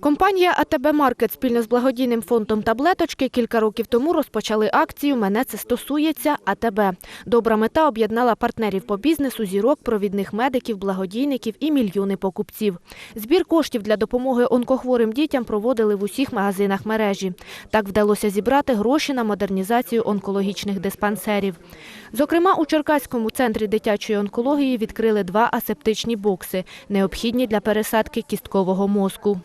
Компанія АТБ Маркет спільно з благодійним фондом таблеточки кілька років тому розпочали акцію Мене це стосується АТБ. Добра мета об'єднала партнерів по бізнесу, зірок, провідних медиків, благодійників і мільйони покупців. Збір коштів для допомоги онкохворим дітям проводили в усіх магазинах мережі. Так вдалося зібрати гроші на модернізацію онкологічних диспансерів. Зокрема, у Черкаському центрі дитячої онкології відкрили два асептичні бокси, необхідні для пересадки кісткового мозку.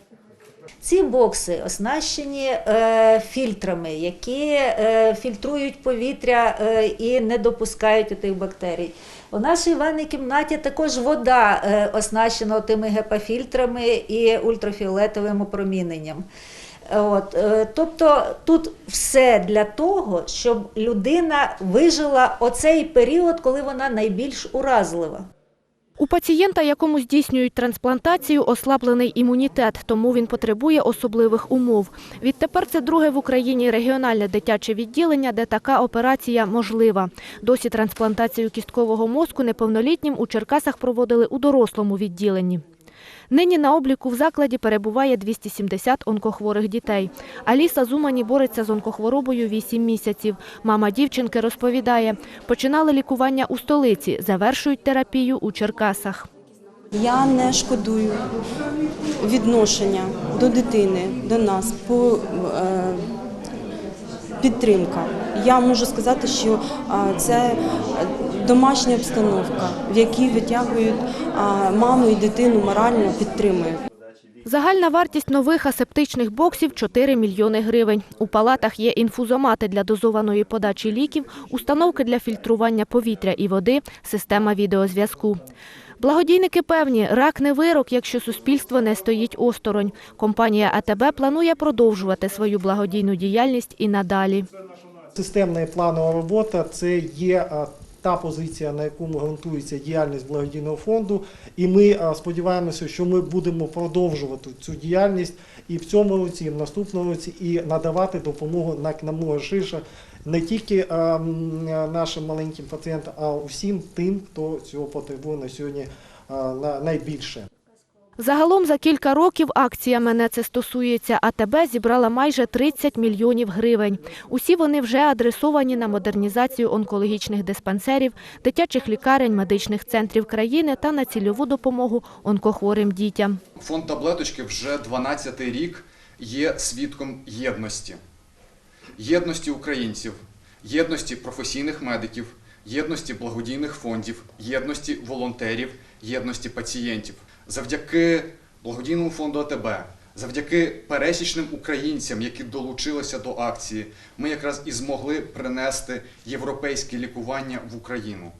Ці бокси оснащені е, фільтрами, які е, фільтрують повітря е, і не допускають тих бактерій. У нашій ванній кімнаті також вода оснащена тими гепафільтрами і ультрафіолетовим опроміненням. От, тобто тут все для того, щоб людина вижила оцей період, коли вона найбільш уразлива. У пацієнта, якому здійснюють трансплантацію, ослаблений імунітет, тому він потребує особливих умов. Відтепер це друге в Україні регіональне дитяче відділення, де така операція можлива. Досі трансплантацію кісткового мозку неповнолітнім у Черкасах проводили у дорослому відділенні. Нині на обліку в закладі перебуває 270 онкохворих дітей. Аліса Зумані бореться з онкохворобою 8 місяців. Мама дівчинки розповідає, починали лікування у столиці, завершують терапію у Черкасах. Я не шкодую відношення до дитини, до нас, по, е, підтримка. Я можу сказати, що е, це домашня обстановка, в якій витягують маму і дитину морально підтримують. Загальна вартість нових асептичних боксів – 4 мільйони гривень. У палатах є інфузомати для дозованої подачі ліків, установки для фільтрування повітря і води, система відеозв'язку. Благодійники певні, рак не вирок, якщо суспільство не стоїть осторонь. Компанія АТБ планує продовжувати свою благодійну діяльність і надалі. Системна і планова робота це є та позиція, на якому ґрунтується діяльність благодійного фонду. І ми сподіваємося, що ми будемо продовжувати цю діяльність і в цьому році, і в наступному році, і надавати допомогу на намного ширше не тільки нашим маленьким пацієнтам, а усім тим, хто цього потребує на сьогодні на- найбільше. Загалом за кілька років акція «Мене це стосується АТБ» зібрала майже 30 мільйонів гривень. Усі вони вже адресовані на модернізацію онкологічних диспансерів, дитячих лікарень, медичних центрів країни та на цільову допомогу онкохворим дітям. Фонд таблеточки вже 12-й рік є свідком єдності. Єдності українців, єдності професійних медиків, єдності благодійних фондів, єдності волонтерів, єдності пацієнтів. Завдяки благодійному фонду АТБ, завдяки пересічним українцям, які долучилися до акції, ми якраз і змогли принести європейське лікування в Україну.